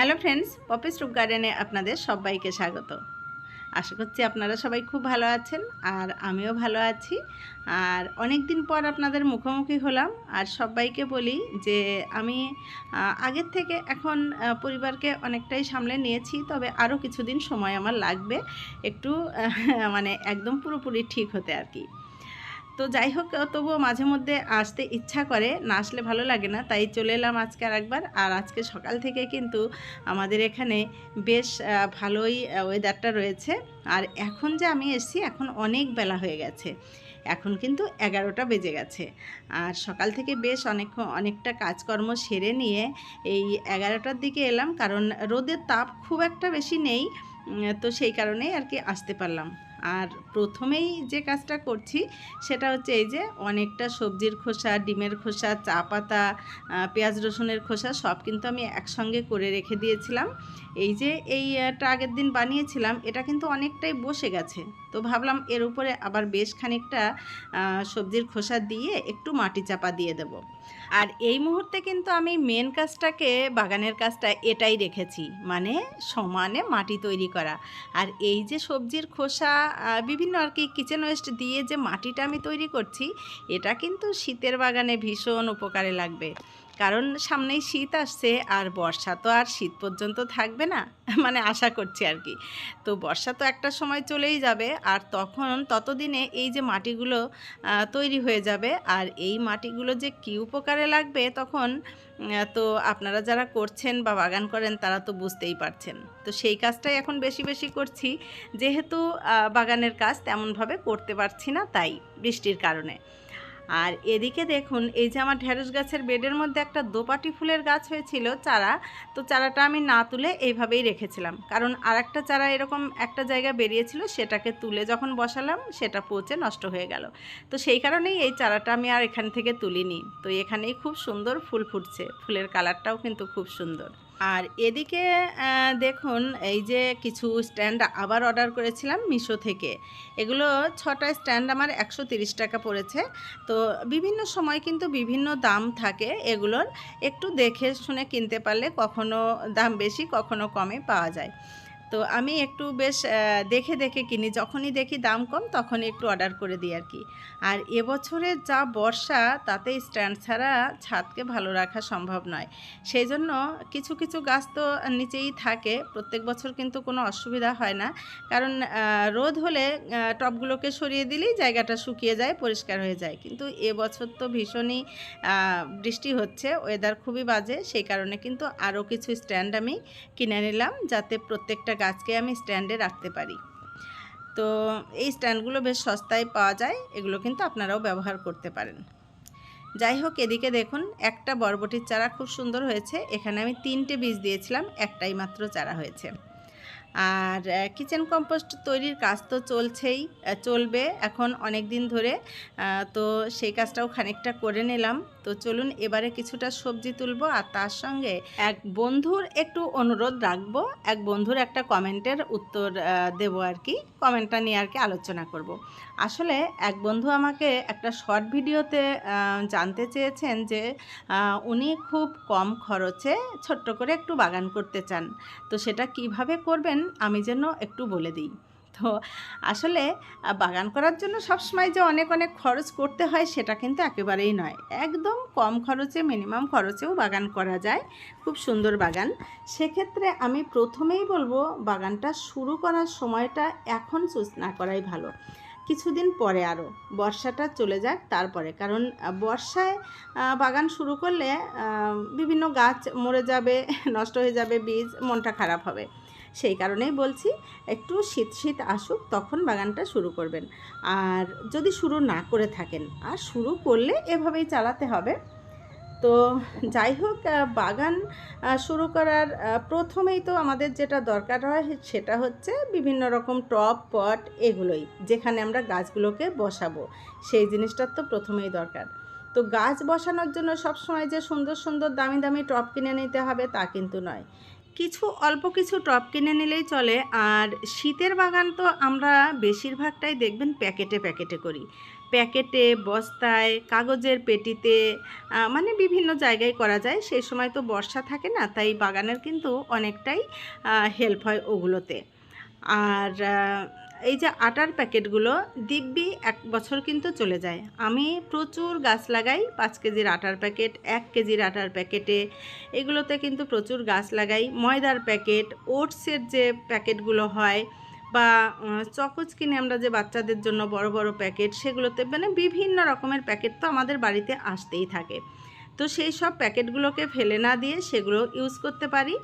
Hello friends Poppy's রুপ গার্ডেনে আপনাদের সবাইকে স্বাগত। আশা করছি আপনারা সবাই খুব ভালো আছেন আর আমিও ভালো আছি। আর অনেক দিন পর আপনাদের মুখোমুখি হলাম আর সবাইকে বলি যে আমি আগের থেকে এখন পরিবারকে অনেকটাই সামলে নিয়েছি, তবে আরও কিছুদিন সময় আমার লাগবে। একটু মানে একদম পুরোপুরি ঠিক হতে আর কি। তো যাই হোক তবুও মাঝে মধ্যে আসতে ইচ্ছা করে, না আসলে ভালো লাগে না, তাই চলে এলাম আজকে আর একবার আর আজকে সকাল থেকে কিন্তু আমাদের এখানে বেশ ভালোই ওয়েদারটা রয়েছে। আর এখন যে আমি এসেছি, এখন অনেক বেলা হয়ে গেছে। এখন কিন্তু এগারোটা বেজে গেছে। আর সকাল থেকে বেশ অনেক, অনেকটা কাজকর্ম সেরে নিয়ে এই এগারোটার দিকে এলাম, কারণ রোদের তাপ খুব একটা বেশি নেই তো সেই কারণেই আর কি আসতে পারলাম। আর প্রথমেই যে কাজটা করছি সেটা হচ্ছে এই যে অনেকটা সবজির খোসা, ডিমের খোসা, চা পাতা পেঁয়াজ রসুনের খোসা সব কিন্তু আমি একসঙ্গে করে রেখে দিয়েছিলাম। এই যে এইটা আগের দিন বানিয়েছিলাম, এটা কিন্তু অনেকটাই বসে গেছে। তো ভাবলাম এর উপরে আবার বেশ খানিকটা সবজির খোসা দিয়ে একটু মাটি চাপা দিয়ে দেব। আর এই মুহূর্তে কিন্তু আমি মেন কাজটাকে, বাগানের কাজটা এটাই রেখেছি। মানে সমানে মাটি তৈরি করা। আর এই যে সবজির খোসা বিভিন্ন আর কি কিচেন ওয়েস্ট দিয়ে যে মাটিটা আমি তৈরি করছি, এটা কিন্তু শীতের বাগানে ভীষণ উপকারে লাগবে। কারণ সামনেই শীত আসছে আর বর্ষা তো আর শীত পর্যন্ত থাকবে না মানে আশা করছি আর কি। তো বর্ষা তো একটা সময় চলেই যাবে আর তখন ততদিনে এই যে মাটিগুলো তৈরি হয়ে যাবে আর এই মাটিগুলো যে কী উপকারে লাগবে তখন তো আপনারা যারা করছেন বা বাগান করেন তারা তো বুঝতেই পারছেন। তো সেই কাজটাই এখন বেশি বেশি করছি, যেহেতু বাগানের কাজ তেমনভাবে করতে পারছি না তাই বৃষ্টির কারণে। আর এদিকে দেখুন, এই যে আমার ঢেঁড়স গাছের বেডের মধ্যে একটা দোপাটি ফুলের গাছ হয়েছিল, চারা। তো চারাটা আমি না তুলে এইভাবেই রেখেছিলাম। কারণ আর একটা চারা এরকম একটা জায়গা বেরিয়েছিল, সেটাকে তুলে যখন বসালাম, সেটা পচে নষ্ট হয়ে গেল। তো সেই কারণেই এই চারাটা আমি আর এখান থেকে তুলিনি। তো এখানেই খুব সুন্দর ফুল ফুটছে। ফুলের কালারটাও কিন্তু খুব সুন্দর। আর এদিকে দেখুন, এই যে কিছু স্ট্যান্ড আবার অর্ডার করেছিলাম মিশো থেকে। এগুলো ছটা স্ট্যান্ড আমার একশো টাকা পড়েছে। তো বিভিন্ন সময় কিন্তু বিভিন্ন দাম থাকে এগুলোর। একটু দেখে শুনে কিনতে পারলে কখনো দাম বেশি, কখনো কমে পাওয়া যায়। তো আমি একটু বেশ দেখে দেখে কিনি। যখনই দেখি দাম কম তখনই একটু অর্ডার করে দিই আর কি। আর এবছরের যা বর্ষা তাতে স্ট্যান্ড ছাড়া ছাদকে ভালো রাখা সম্ভব নয়। সেই জন্য কিছু কিছু গাছ তো নিচেই থাকে। প্রত্যেক বছর কিন্তু কোনো অসুবিধা হয় না। কারণ রোদ হলে আহ, টবগুলোকে সরিয়ে দিলেই জায়গাটা শুকিয়ে যায় পরিষ্কার হয়ে যায়। কিন্তু এবছর তো ভীষণই বৃষ্টি হচ্ছে ওয়েদার খুবই বাজে। সেই কারণে কিন্তু আরও কিছু স্ট্যান্ড আমি কিনে নিলাম যাতে প্রত্যেকটা গাছকে আমি স্ট্যান্ডে রাখতে পারি। তো এই স্ট্যান্ডগুলো বেশ সস্তায় পাওয়া যায়, এগুলো কিন্তু আপনারাও ব্যবহার করতে পারেন। যাই হোক, এদিকে দেখুন, একটা বরবটির চারা খুব সুন্দর হয়েছে। এখানে আমি তিনটে বীজ দিয়েছিলাম, একটাই মাত্র চারা হয়েছে। আর কিচেন কম্পোস্ট তৈরির কাজ তো চলছেই চলবে এখন অনেক দিন ধরে। তো সেই কাজটাও খানিকটা করে নিলাম। তো চলুন এবারে কিছুটা সবজি তুলবো আর তার সঙ্গে এক বন্ধুর একটু অনুরোধ রাখব। এক বন্ধুর একটা কমেন্টের উত্তর দেবো আর কি। কমেন্টটা নিয়ে আর কি আলোচনা করব। আসলে এক বন্ধু আমাকে একটা শর্ট ভিডিওতে জানতে চেয়েছেন যে উনি খুব কম খরচে ছোট্ট করে একটু বাগান করতে চান। তো সেটা কীভাবে করবেন? আমি যেন একটু বলে দিই। তো আসলে বাগান করার জন্য সবসময় যে অনেক অনেক খরচ করতে হয় সেটা কিন্তু একেবারেই নয়। একদম কম খরচে, মিনিমাম খরচেও বাগান করা যায়। খুব সুন্দর বাগান। সেক্ষেত্রে আমি প্রথমেই বলব, বাগানটা শুরু করার সময়টা এখন চুজ না করাই ভালো। কিছুদিন পরে আরও বর্ষাটা চলে যাক তারপরে। কারণ বর্ষায় বাগান শুরু করলে বিভিন্ন গাছ মরে যাবে, নষ্ট হয়ে যাবে, বীজ, মনটা খারাপ হবে। সেই কারণেই বলছি, একটু শীত শীত আসুক তখন বাগানটা শুরু করবেন। আর যদি শুরু না করে থাকেন, আর শুরু করলে এভাবেই চালাতে হবে। তো যাই হোক বাগান শুরু করার প্রথমেই তো আমাদের যেটা দরকার হয় সেটা হচ্ছে বিভিন্ন রকম টপ পট এগুলোই, যেখানে আমরা গাছগুলোকে বসাবো। সেই জিনিসটার তো প্রথমেই দরকার। তো গাছ বসানোর জন্য সবসময় যে সুন্দর সুন্দর দামি দামি টপ কিনে নিতে হবে তা কিন্তু নয়। কিছু অল্প কিছু টপ কিনে নিলেই চলে। আর শীতের বাগান তো আমরা বেশিরভাগটাই দেখবেন প্যাকেটে প্যাকেটে করি। প্যাকেটে, বস্তায়, কাগজের পেটিতে মানে বিভিন্ন জায়গায় করা যায়। সেই সময় তো বর্ষা থাকে না, তাই বাগানের কিন্তু অনেকটাই হেল্প হয় ওগুলোতে। আর এই যে আটার প্যাকেটগুলো, দিব্যি এক বছর কিন্তু চলে যায়। আমি প্রচুর গাছ লাগাই, পাঁচ কেজির আটার প্যাকেট, এক কেজির আটার প্যাকেটে। এগুলোতে কিন্তু প্রচুর গাছ লাগাই। ময়দার প্যাকেট, ওটসের যে প্যাকেটগুলো হয় বা চকোচ কিনে আমরা যে বাচ্চাদের জন্য বড় বড় প্যাকেট, সেগুলোতে মানে বিভিন্ন রকমের প্যাকেট তো আমাদের বাড়িতে আসতেই থাকে। তো সেই সব প্যাকেটগুলোকে ফেলে না দিয়ে সেগুলো ইউজ করতে পারি।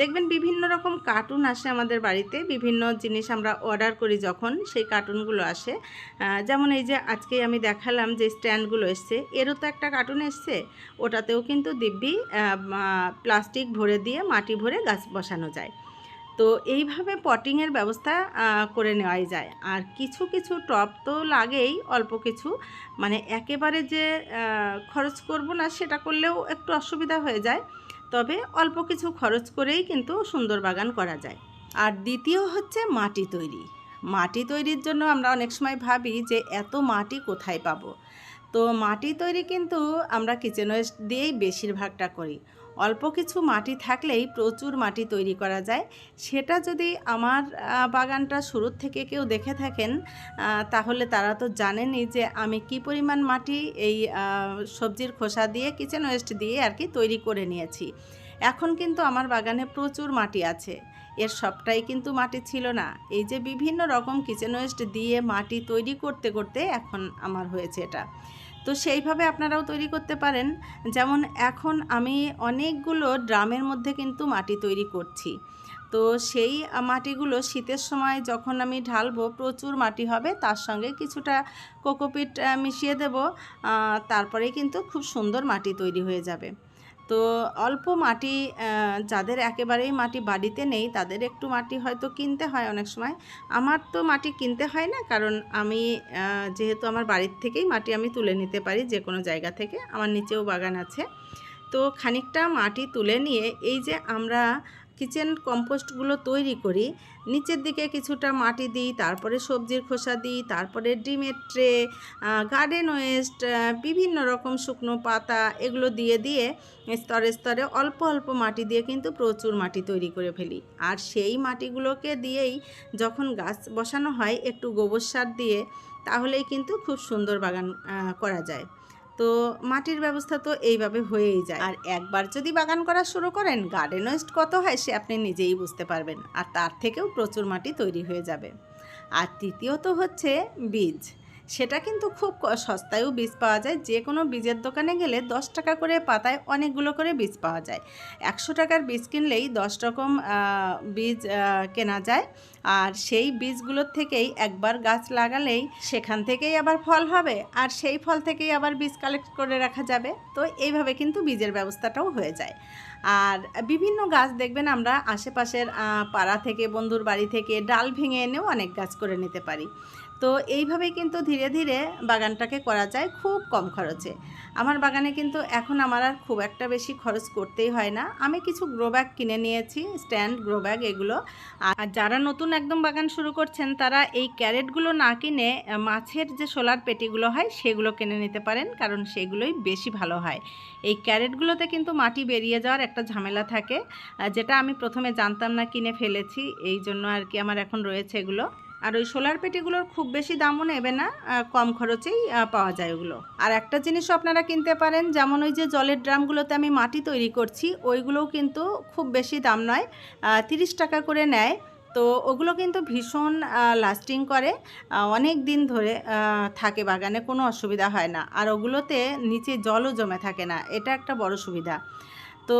দেখবেন বিভিন্ন রকম কার্টুন আসে আমাদের বাড়িতে, বিভিন্ন জিনিস আমরা অর্ডার করি যখন সেই কার্টুনগুলো আসে। যেমন এই যে আজকে আমি দেখালাম যে স্ট্যান্ডগুলো এসছে, এরও তো একটা কার্টুন এসছে, ওটাতেও কিন্তু দিব্যি প্লাস্টিক ভরে দিয়ে মাটি ভরে গাছ বসানো যায়। তো এইভাবে পটিংয়ের ব্যবস্থা করে নেওয়াই যায়। আর কিছু কিছু টপ তো লাগেই অল্প কিছু। মানে একেবারে যে খরচ করব না সেটা করলেও একটু অসুবিধা হয়ে যায়। তবে অল্প কিছু খরচ করেই কিন্তু সুন্দর বাগান করা যায়। আর দ্বিতীয় হচ্ছে মাটি তৈরি। মাটি তৈরির জন্য আমরা অনেক সময় ভাবি যে, এত মাটি কোথায় পাবো? তো মাটি তৈরি কিন্তু আমরা কিচেন ওয়েস্ট দিয়েই বেশিরভাগটা করি। অল্প কিছু মাটি থাকলেই প্রচুর মাটি তৈরি করা যায়। সেটা যদি আমার বাগানটা শুরুর থেকে কেউ দেখে থাকেন তাহলে তারা তো জানেনই যে আমি কি পরিমাণ মাটি এই সবজির খোসা দিয়ে, কিচেন ওয়েস্ট দিয়ে আর কি তৈরি করে নিয়েছি। এখন কিন্তু আমার বাগানে প্রচুর মাটি আছে। এর সবটাই কিন্তু মাটি ছিল না। এই যে বিভিন্ন রকম কিচেন ওয়েস্ট দিয়ে মাটি তৈরি করতে করতে এখন আমার হয়েছে এটা। তো সেইভাবে আপনারাও তৈরি করতে পারেন। যেমন এখন আমি অনেকগুলো ড্রামের মধ্যে কিন্তু মাটি তৈরি করছি। তো সেই মাটিগুলো শীতের সময় যখন আমি ঢালবো, প্রচুর মাটি হবে, তার সঙ্গে কিছুটা কোকোপিট মিশিয়ে দেব তারপরেই কিন্তু খুব সুন্দর মাটি তৈরি হয়ে যাবে। তো অল্প মাটি যাদের একেবারেই মাটি বাড়িতে নেই, তাদের একটু মাটি হয়তো কিনতে হয় অনেক সময়। আমার তো মাটি কিনতে হয় না, কারণ আমি যেহেতু আমার বাড়ির থেকেই মাটি আমি তুলে নিতে পারি যে কোনো জায়গা থেকে, আমার নিচেও বাগান আছে। তো খানিকটা মাটি তুলে নিয়ে, এই যে আমরা কিচেন কম্পোস্টগুলো তৈরি করি। নিচের দিকে কিছুটা মাটি দিই, তারপরে সবজির খোসা দিই, তারপরে ডিমের ট্রে গার্ডেন ওয়েস্ট বিভিন্ন রকম শুকনো পাতা এগুলো দিয়ে দিয়ে স্তরে স্তরে অল্প অল্প মাটি দিয়ে কিন্তু প্রচুর মাটি তৈরি করে ফেলি। আর সেই মাটিগুলোকে দিয়েই যখন গাছ বসানো হয় একটু গোবর সার দিয়ে, তাহলেই কিন্তু খুব সুন্দর বাগান করা যায়। তো মাটির ব্যবস্থা তো এইভাবে হয়েই যায়। আর একবার যদি বাগান করা শুরু করেন গার্ডেন ওয়েস্ট কত হয় সে আপনি নিজেই বুঝতে পারবেন। আর তার থেকেও প্রচুর মাটি তৈরি হয়ে যাবে। আর তৃতীয়ত হচ্ছে বীজ। সেটা কিন্তু খুব সস্তায়ও বীজ পাওয়া যায়। যে কোনো বীজের দোকানে গেলে দশ টাকা করে পাতায় অনেকগুলো করে বীজ পাওয়া যায়। একশো টাকার বীজ কিনলেই দশ রকম বীজ কেনা যায়। আর সেই বীজগুলোর থেকেই একবার গাছ লাগালেই সেখান থেকেই আবার ফল হবে। আর সেই ফল থেকেই আবার বীজ কালেক্ট করে রাখা যাবে। তো এইভাবে কিন্তু বীজের ব্যবস্থাটাও হয়ে যায়। আর বিভিন্ন গাছ দেখবেন আমরা আশেপাশের পাড়া থেকে, বন্ধুর বাড়ি থেকে ডাল ভেঙে এনেও অনেক গাছ করে নিতে পারি। তো এইভাবেই কিন্তু ধীরে ধীরে বাগানটাকে করা যায় খুব কম খরচে। আমার বাগানে কিন্তু এখন আমার আর খুব একটা বেশি খরচ করতেই হয় না। আমি কিছু গ্রো ব্যাগ কিনে নিয়েছি স্ট্যান্ড গ্রো ব্যাগ এগুলো। আর যারা নতুন একদম বাগান শুরু করছেন, তারা এই ক্যারেটগুলো না কিনে মাছের যে সোলার পেটিগুলো হয়, সেগুলো কিনে নিতে পারেন, কারণ সেগুলোই বেশি ভালো হয়। এই ক্যারেটগুলোতে কিন্তু মাটি বেরিয়ে যাওয়ার একটা ঝামেলা থাকে যেটা আমি প্রথমে জানতাম না কিনে ফেলেছি, এই জন্য আর কি আমার এখন রয়েছে এগুলো। আর ওই সোলার পেটিগুলোর খুব বেশি দামও নেবে না কম খরচেই পাওয়া যায় ওগুলো। আর একটা জিনিসও আপনারা কিনতে পারেন, যেমন ওই যে জলের ড্রামগুলোতে আমি মাটি তৈরি করছি, ওইগুলোও কিন্তু খুব বেশি দাম নয় তিরিশ টাকা করে নেয়। তো ওগুলো কিন্তু ভীষণ লাস্টিং করে অনেক দিন ধরে থাকে বাগানে, কোনো অসুবিধা হয় না। আর ওগুলোতে নিচে জলও জমে থাকে না, এটা একটা বড় সুবিধা। তো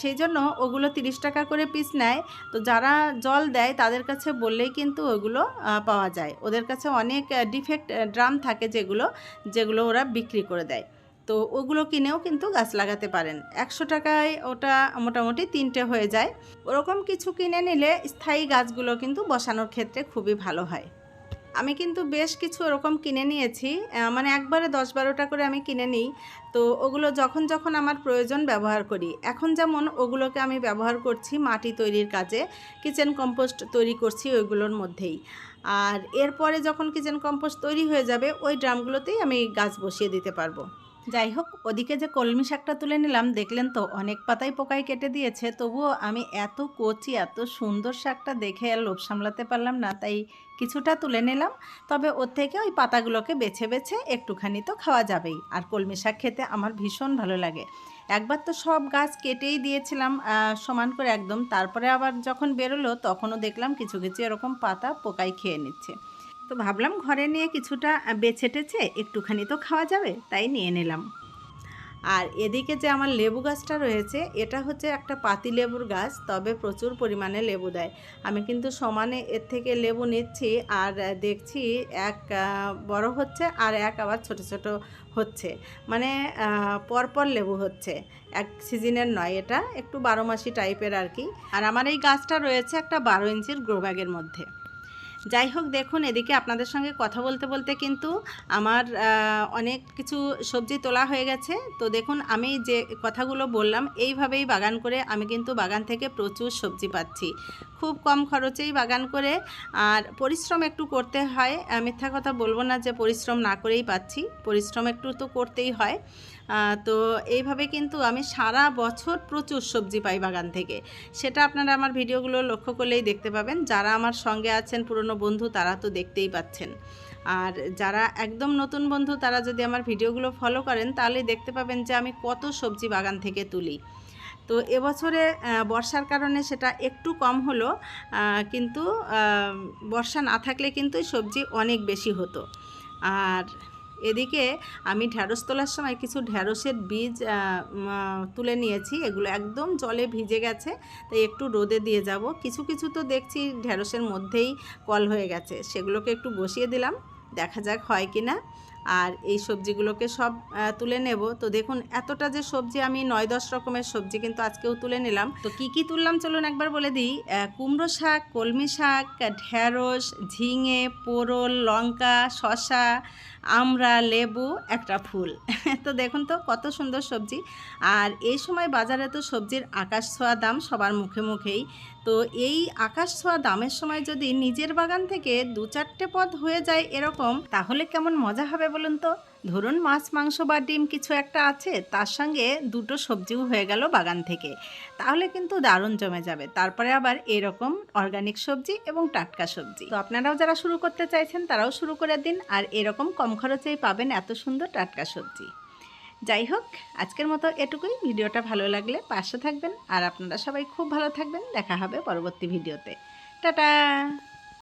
সেই জন্য ওগুলো তিরিশ টাকা করে পিস নেয়। তো যারা জল দেয় তাদের কাছে বললেই কিন্তু ওগুলো পাওয়া যায়। ওদের কাছে অনেক ডিফেক্ট ড্রাম থাকে যেগুলো যেগুলো ওরা বিক্রি করে দেয়। তো ওগুলো কিনেও কিন্তু গাছ লাগাতে পারেন। একশো টাকায় ওটা মোটামুটি তিনটে হয়ে যায়। ওরকম কিছু কিনে নিলে স্থায়ী গাছগুলো কিন্তু বসানোর ক্ষেত্রে খুবই ভালো হয়। আমি কিন্তু বেশ কিছু ওরকম কিনে নিয়েছি। মানে একবারে দশ বারোটা করে আমি কিনে নিই। তো ওগুলো যখন যখন আমার প্রয়োজন ব্যবহার করি। এখন যেমন ওগুলোকে আমি ব্যবহার করছি মাটি তৈরির কাজে কিচেন কম্পোস্ট তৈরি করছি ওইগুলোর মধ্যেই। আর এরপরে যখন কিচেন কম্পোস্ট তৈরি হয়ে যাবে, ওই ড্রামগুলোতেই আমি গাছ বসিয়ে দিতে পারব। যাই হোক, ওদিকে যে কলমি শাকটা তুলে নিলাম, দেখলেন তো অনেক পাতাই পোকায় কেটে দিয়েছে। তবুও আমি এত কচি, এত সুন্দর শাকটা দেখে আর লোভ সামলাতে পারলাম না, তাই কিছুটা তুলে নিলাম। তবে ওর থেকে ওই পাতাগুলোকে বেছে বেছে একটুখানি তো খাওয়া যাবেই। আর কলমি শাক খেতে আমার ভীষণ ভালো লাগে। একবার তো সব গাছ কেটেই দিয়েছিলাম সমান করে একদম। তারপরে আবার যখন বেরোলো, তখনও দেখলাম কিছু কিছু এরকম পাতা পোকায় খেয়ে নিচ্ছে। তো ভাবলাম ঘরে নিয়ে কিছুটা বেছে টেছে একটুখানি তো খাওয়া যাবে, তাই নিয়ে নিলাম। আর এদিকে যে আমার লেবু গাছটা রয়েছে, এটা হচ্ছে একটা পাতি লেবুর গাছ, তবে প্রচুর পরিমাণে লেবু দেয়। আমি কিন্তু সমানে এর থেকে লেবু নিচ্ছি, আর দেখছি এক বড় হচ্ছে আর এক আবার ছোট ছোট হচ্ছে। মানে পরপর লেবু হচ্ছে। এক সিজনের নয় এটা, একটু বারো মাসি টাইপের আর কি। আর আমার এই গাছটা রয়েছে একটা বারো ইঞ্চির গ্রো ব্যাগের মধ্যে। যাই হোক, দেখুন, এদিকে আপনাদের সঙ্গে কথা বলতে বলতে কিন্তু আমার অনেক কিছু সবজি তোলা হয়ে গেছে। তো দেখুন, আমি যে কথাগুলো বললাম, এইভাবেই বাগান করে আমি কিন্তু বাগান থেকে প্রচুর সবজি পাচ্ছি। খুব কম খরচেই বাগান করে, আর পরিশ্রম একটু করতে হয়। মিথ্যা কথা বলব না যে পরিশ্রম না করেই পাচ্ছি, পরিশ্রম একটু তো করতেই হয়। তো এইভাবে কিন্তু আমি সারা বছর প্রচুর সবজি পাই বাগান থেকে। সেটা আপনারা আমার ভিডিওগুলো লক্ষ্য করলেই দেখতে পাবেন। যারা আমার সঙ্গে আছেন, পুরনো বন্ধু, তারা তো দেখতেই পাচ্ছেন। আর যারা একদম নতুন বন্ধু, তারা যদি আমার ভিডিওগুলো ফলো করেন, তাহলে দেখতে পাবেন যে আমি কত সবজি বাগান থেকে তুলি। তো এবছরে বর্ষার কারণে সেটা একটু কম হলো কিন্তু বর্ষা না থাকলে কিন্তু সবজি অনেক বেশি হতো। আর এদিকে আমি ঢ্যাঁড়স তোলার সময় কিছু ঢ্যাঁড়সের বীজ তুলে নিয়েছি। এগুলো একদম জলে ভিজে গেছে, তাই একটু রোদে দিয়ে যাব। কিছু কিছু তো দেখছি ঢ্যাঁড়সের মধ্যেই কল হয়ে গেছে। সেগুলোকে একটু বসিয়ে দিলাম, দেখা যাক হয় কি না আর এই সবজিগুলোকে সব তুলে নেব। তো দেখুন, এতটা যে সবজি আমি নয়, দশ রকমের সবজি কিন্তু আজকেও তুলে নিলাম। তো কি কি তুললাম চলুন একবার বলে দিই। কুমড়ো শাক, কলমি শাক ঢ্যাঁড়স ঝিঙে পোরল লঙ্কা শশা আমড়া লেবু, একটা ফুল। তো দেখুন তো, কত সুন্দর সবজি। আর এই সময় বাজারে তো সবজির আকাশ ছোঁয়া দাম সবার মুখে মুখেই। তো এই আকাশ ছোঁয়া দামের সময় যদি নিজের বাগান থেকে দু চারটে পদ হয়ে যায় এরকম, তাহলে কেমন মজা হবে বলুন তো? ধরুন মাছ, মাংস বা ডিম কিছু একটা আছে, তার সঙ্গে দুটো সবজিও হয়ে গেল বাগান থেকে। তাহলে কিন্তু দারুণ জমে যাবে। তারপরে আবার এরকম অর্গানিক সবজি এবং টাটকা সবজি। তো আপনারাও যারা শুরু করতে চাইছেন, তারাও শুরু করে দিন আর এরকম কম খরচেই পাবেন এত সুন্দর টাটকা সবজি। যাই হোক, আজকের মতো এটুকুই। ভিডিওটা ভালো লাগলে পাশে থাকবেন আর আপনারা সবাই খুব ভালো থাকবেন। দেখা হবে পরবর্তী ভিডিওতে। টাটা!